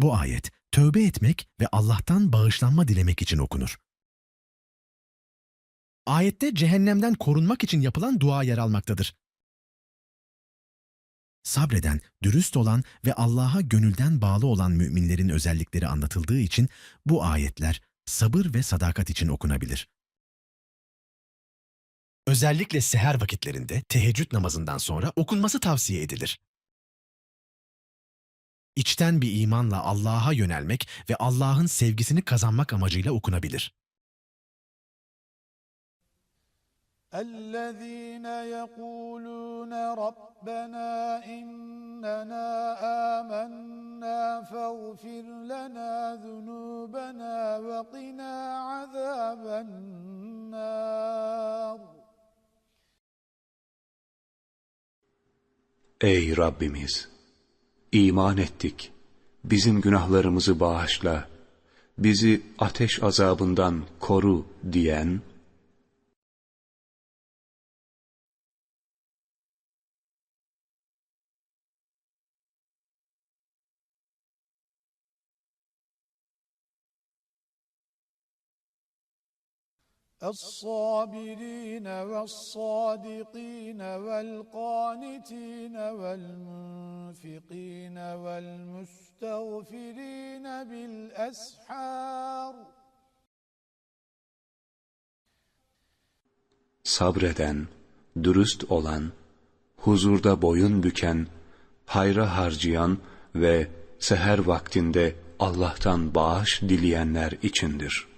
Bu ayet, tövbe etmek ve Allah'tan bağışlanma dilemek için okunur. Ayette cehennemden korunmak için yapılan dua yer almaktadır. Sabreden, dürüst olan ve Allah'a gönülden bağlı olan müminlerin özellikleri anlatıldığı için bu ayetler sabır ve sadakat için okunabilir. Özellikle seher vakitlerinde teheccüd namazından sonra okunması tavsiye edilir İçten bir imanla Allah'a yönelmek ve Allah'ın sevgisini kazanmak amacıyla okunabilir. الذين يقولون ربنا إننا آمنا فاغفر لنا ذنوبنا وقنا عذاب النار Ey Rabbimiz! iman ettik. Bizim günahlarımızı bağışla. Bizi ateş azabından koru diyen, الصابرين والصادقين والقانتين والمنفقين والمستغفرين بالأسحار sabreden, dürüst olan, huzurda boyun büken, hayra harcayan ve seher vaktinde Allah'tan bağış dileyenler içindir.